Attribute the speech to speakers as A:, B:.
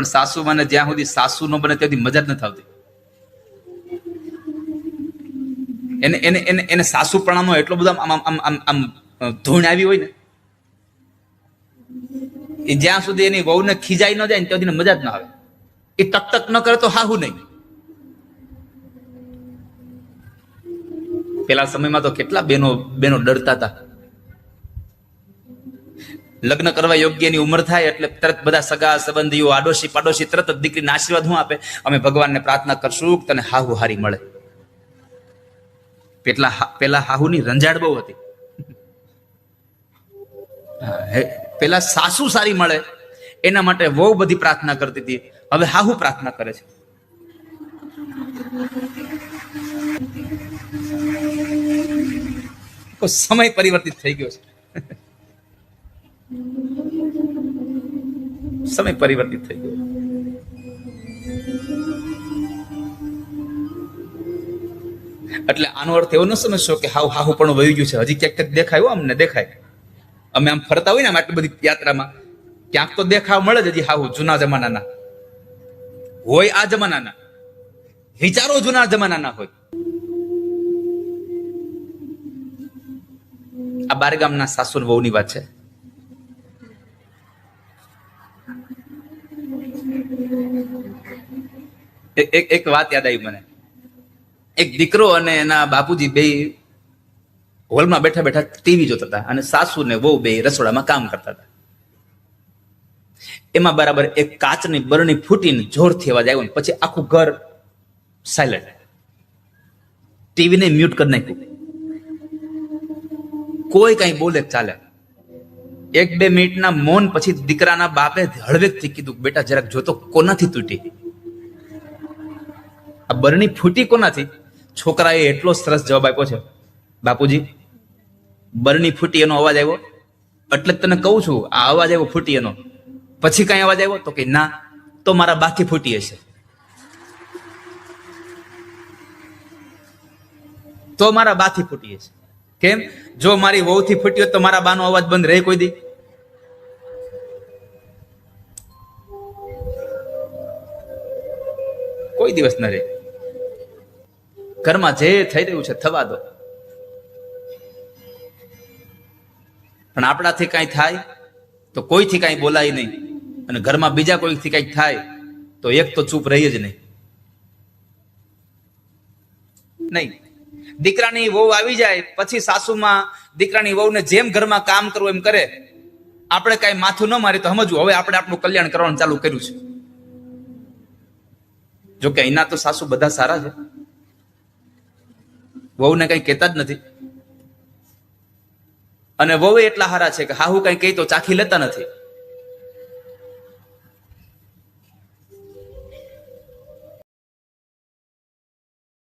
A: પણ સાસુ મને જ્યાં સુધી સાસુ ન બને ત્યાંથી મજા જ નથી આવતી. એને એને એને એને સાસુપણાનો એટલો બધો આમ આમ આમ આમ ધૂણ આવી હોય ને, એ જ્યાં સુધી એની વહુને ખીજાઈ ન જાય ને ત્યાં સુધી મજા જ ના આવે. એ તક તક ન કરે તો હાહુ નહીં. પેલા સમયમાં તો કેટલા બેનો બેનો ડરતા હતા. લગ્ન કરવા યોગ્યની ઉંમર થાય એટલે તરત બધા સગા સંબંધીઓ આડોશી પાડોશી તરત જ દીકરીને આશીર્વાદ હું આપે? અમે ભગવાનને પ્રાર્થના કરશું કે તને હાહુ હારી મળે. પેલા પેલા હાહુની રંજાડ બહુ હતી. પેલા સાસુ સારી મળે, એના માટે બહુ બધી પ્રાર્થના કરતી હતી. હવે હાહુ પ્રાર્થના કરે છે. સમય પરિવર્તિત થઈ ગયો છે. સમય પરિવર્તિત થઈ ગયો. એટલે આનો અર્થ એવો ન સમજશો કે હાવ હાહુ પણ વહી ગયું છે. હજી ક્યાંક ક્યાંક દેખાય અમને દેખાય. અમે આમ ફરતા હોય ને આટલી બધી યાત્રામાં, ક્યાંક તો દેખાવ મળે જ હજી હાહુ જૂના જમાનાના. હોય આ જમાનાના. વિચારો જૂના જમાનાના હોય. આ બારગામના સાસુ વહુની વાત છે. એક- એક વાત યાદ આવી મને. એક દીકરો અને એના બાપુજી બે હોલમાં બેઠા બેઠા ટીવી જોતા હતા અને સાસુ ને વહુ બે રસોડામાં કામ કરતા હતા. એમાં બરાબર એક કાચની બરણી ફૂટીને જોરથી અવાજ આવ્યો પછી આખું ઘર સાયલન્ટ ટીવીને મ્યુટ કરી નાખ્યું. કોઈ કઈ બોલે ચાલે. એક બે મિનિટના મૌન પછી દીકરાના બાપે હળવેકથી કીધું, બેટા, જરાક જોતો કોનાથી તૂટી? આ બરણી ફૂટી કોનાથી? છોકરાએ એટલો સરસ જવાબ આપ્યો છે. બાપુજી, બરણી ફૂટી એનો અવાજ આવ્યો? એટલે તને કહું છું, આ અવાજ આવ્યો ફૂટી એનો. પછી કઈ અવાજ આવ્યો? તો કે, ના, તો મારા બાકી ફૂટી હશે. તો મારા બાથી ફૂટી હશે. કેમ? જો મારી વહુથી ફૂટી હોત તો મારા બાનો અવાજ બંધ રહે કોઈ દી? કોઈ દિવસ ન રહે. ઘરમાં જે થઈ રહ્યું છે થવા દો. પણ આપણાથી કાંઈ થાય તો કોઈથી કાંઈ બોલાય નહીં. અને ઘરમાં બીજા કોઈથી કાંઈક થાય તો એક તો ચૂપ રહી જ નહીં. નહીં. દીકરાની વહુ આવી જાય, પછી સાસુમાં દીકરાની વહુને જેમ ઘરમાં કામ કરવું એમ કરે, આપણે કાંઈ માથું ન મારી તો સમજવું, હવે આપણે આપણું કલ્યાણ કરવાનું ચાલુ કર્યું છે. જો કે અહીંના તો સાસુ બધા સારા છે. વહુને કઈ કહેતા જ નથી. અને વહુ એટલા સારા છે કે હાહુ કઈ કહી તો ચાખી લેતા નથી.